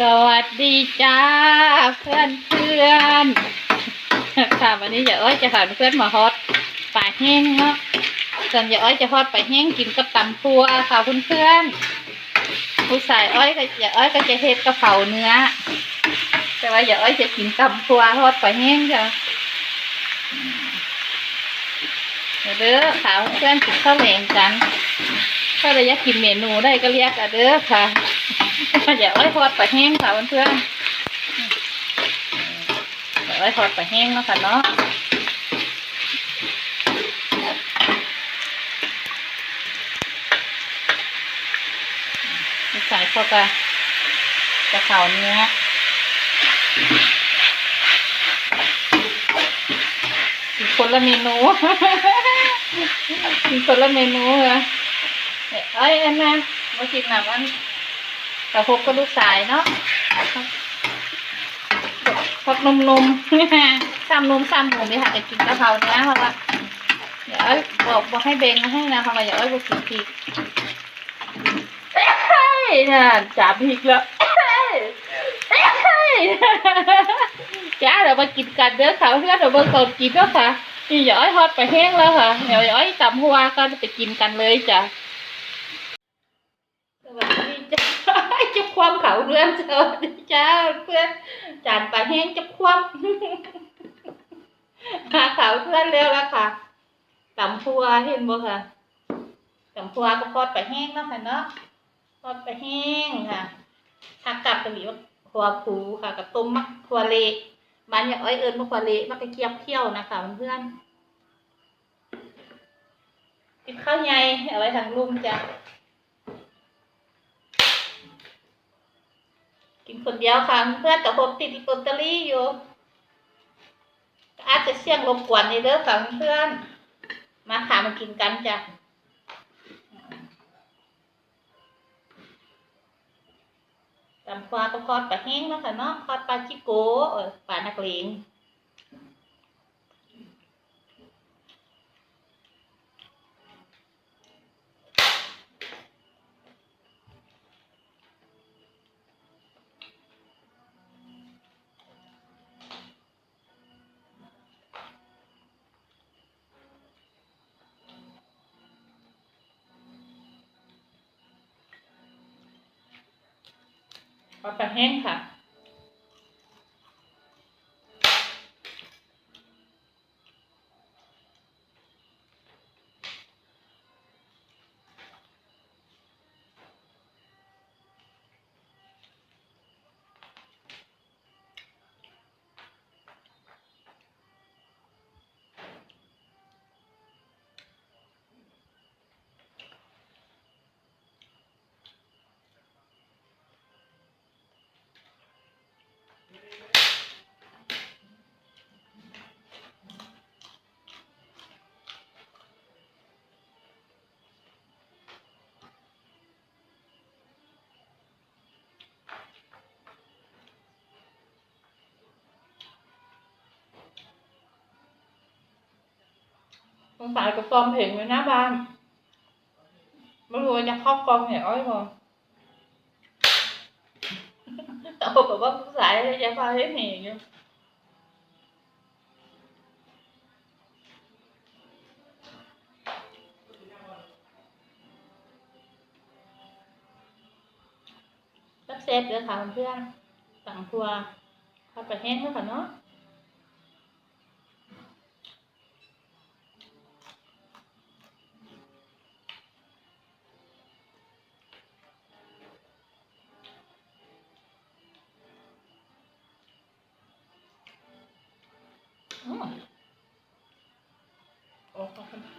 สวัสดีจ้าเพื่อนเพื่อนค่ะวันนี้อย่าอ้อยจะพาเพื่อนมาฮอตปลาแห้งเนาะส่วนอย่าอ้อยจะฮอตปลาแห้งกินกับตำพัวค่ะเพื่อนเพื่อนๆผู้ชายอ้อยก็อย่าอ้อยก็จะเฮ็ดกะเพราเนื้อ แต่ว่าอย่าอ้อยจะกินตำพัวฮอตปลาแห้งจ้ะเด้อค่ะเพื่อนกินข้าวแหลงกันถ้าเราอยากกินเมนูได้ก็เรียกอะเด้อค่ะ อย่าอ้ทอดปลาแห้งค่ะเพื่อนๆอย่าอ้อยทอดปลาแห้งเนาะค่ะเนาะใส่เข้าไปกระเพราเนื้ออีคนละเมนูอีคนละเมนูเหรอเนี่ยเอ้ยอันนั้นมากินหนังอัน กระพกก็ลูกสายเนาะพักนมนมซ้ำนมซ้ำหมูนี่ค่ะจะกินกะเพราเนี้ยเพราะว่าเดี๋ยวบอกบอกให้เบงมาให้นะเพราะว่าอย่าเอาไปกินพริกเฮ้ยน่ะจับพริกแล้วเฮ้ยเฮ้ยจ้าเดี๋ยวมากินกันเด้อค่ะเพื่อนเดี๋ยวเบิ่งก่อนกินเด้อค่ะนี่อย่าอ้อยทอดไปแห้งแล้วค่ะเดี๋ยวอย่าอ้อยตำหัวกันไปกินกันเลยจ้ะ สวัสดีจ้า จับ ความเขาเรื่องสวัสดีจ้าเพื่อนจานปลาแห้งจับความหาเขาเพื่อนเร็วแล้วค่ะตำพัวเห็นบ่ค่ะตำพัวก็ทอดปลาแห้งเนาะค่ะเนาะทอดปลาแห้งค่ะถ้ากลับไปหรือว่าขัวผูค่ะกับต้มมักขัวเละมันอย่างอ้อยเอิญมักขัวเละมักกระเกียบเคี่ยวนะคะเพื่อนกินข้าวใหญ่เอาไว้ทางลุงจ้ะ กิน คนเดียวค่ะเพื่อนแต่ผมติดลอตเตอรี่อยู่อาจจะเสี่ยงรบกวนในเด้อค่ะเพื่อน มาค่ะมากินกันจ้ะตำควาก็ทอดปลาแห้งเนาะค่ะเนาะทอดปลาชิโก้ปลานักเลง ทอดปลาแห้งค่ะ สงสารกับฟอร์มเพลงไว้หน้าบ้านไม่รู้ว่าจะครอบกองเหรอ้อยพอแต่บว่าผู้ชายจะพาให้เหงอยู่รับเซฟเดี๋ยวถามเพื่อนสั่งทัวร์เข้าไปแห้งแล้วค่ะเนาะ พ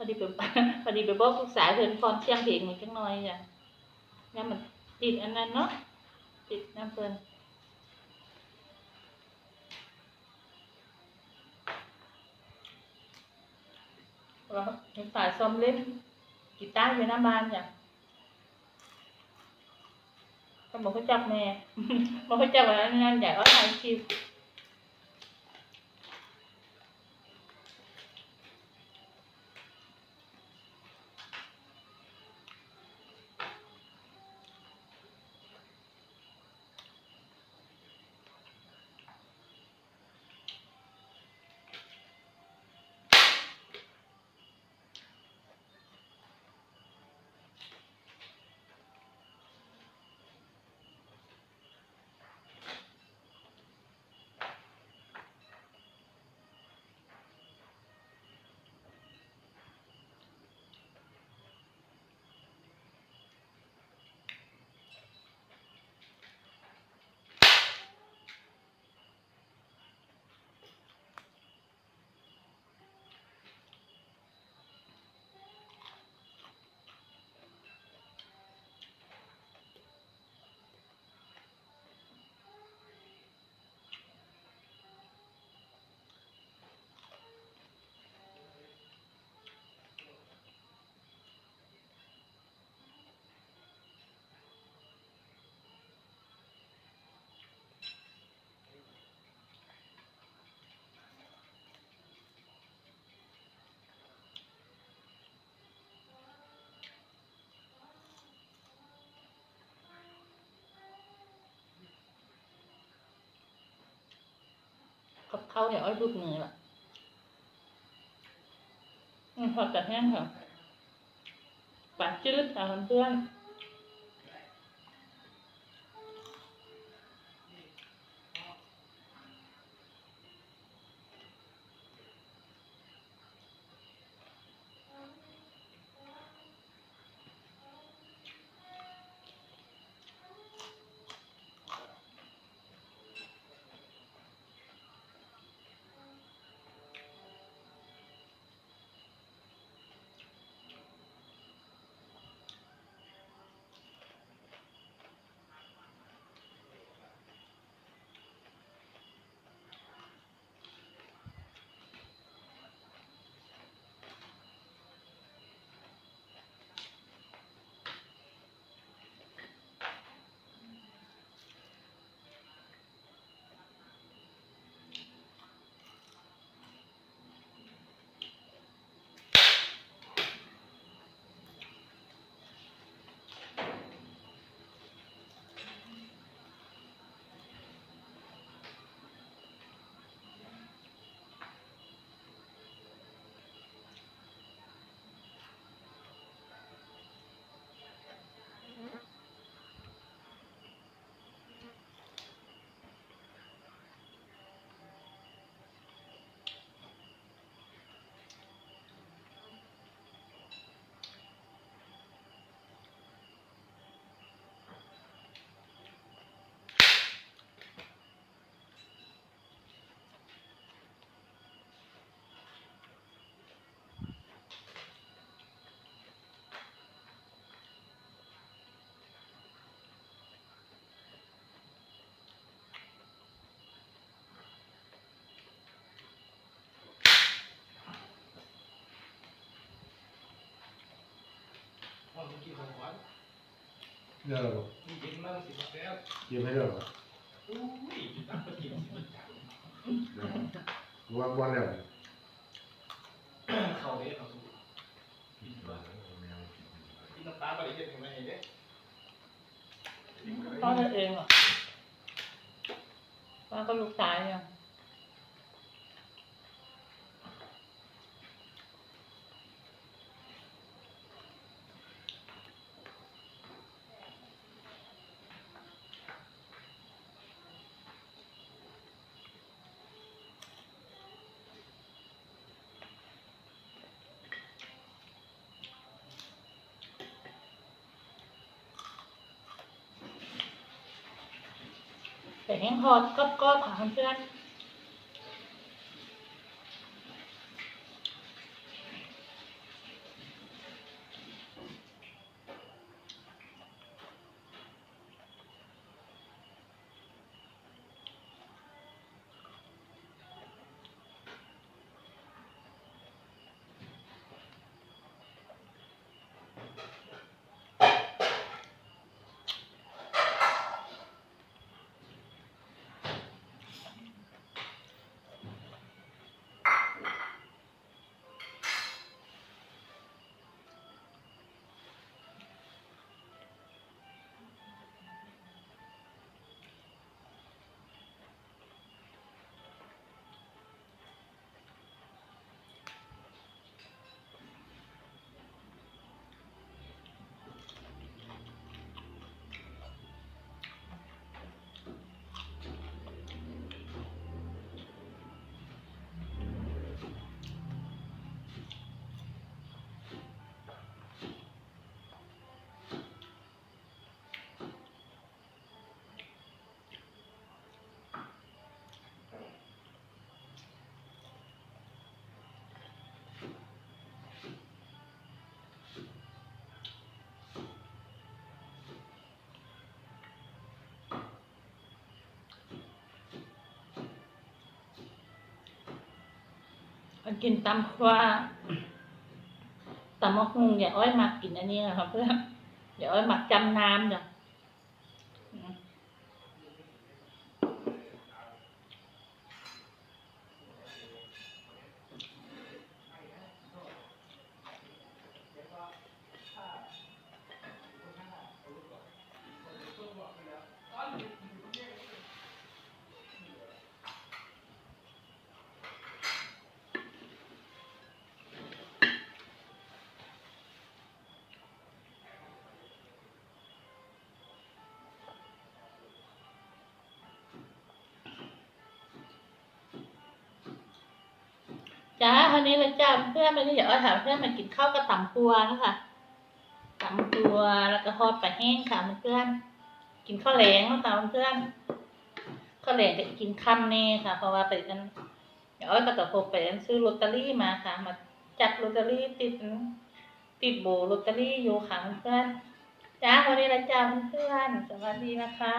อดีเป็นพอดีไปบอกลูกสาวเพิ่นพรเสียงเพลงมันจังหน่อยจ้ะเนี่ยมันติดอันนั้นเนาะติดน้ำเพิ่นแล้วลูกสาวซ้อมเล่นกีตาร์อยู่หน้าบ้านจ้ะ ก็บอกเขาจักแม่บอกเขาจักว่านั่นใหญ่เอาถ่ายคลิป กับข้าเนี่ยอ้อยรูดมือล่ะพอจะแห้งค่ะปลาจืดค่ะเพื่อน เยองอะไรวะมีเย็นมากสิครับแล้วกินให้เรื่องอะไรอุ้ยตักปกินสิมันจังวันวันแล้วเขาเด้เขาสู้กินน้ำตาลไปเลยเฮ็ดยังไงเด้พ่อเองเหรอป้าก็ลูกชายอะ แต่แห้งพอดก็ก็ค่ะเพื่อน มันกินตำว้าตำมะฮุงอย่าอ้อยมากกินอันนี้นะครับเพื่อนอย่าอ้อยมักจำน้ำเนี่ย จ้าวันนี้เลยจ้าเพื่อนวันนี้เดี๋ยวเอาถามเพื่อนมากินข้าวกับตำปัวนะคะตำปัวแล้วก็ทอดปลาแห้งค่ะเพื่อนกินข้าวแหลงนะคะเพื่อนข้าวแหลงจะกินค่ำแน่ค่ะ เพราะว่าไปกันเดี๋ยวอ้อยก็จะพบไปอันซื้อลอตเตอรี่มาค่ะ มาจัดลอตเตอรี่ติดติดโบลอตเตอรี่อยู่ค่ะเพื่อนจ้าวันนี้เลยจ้าเพื่อนสวัสดีนะคะ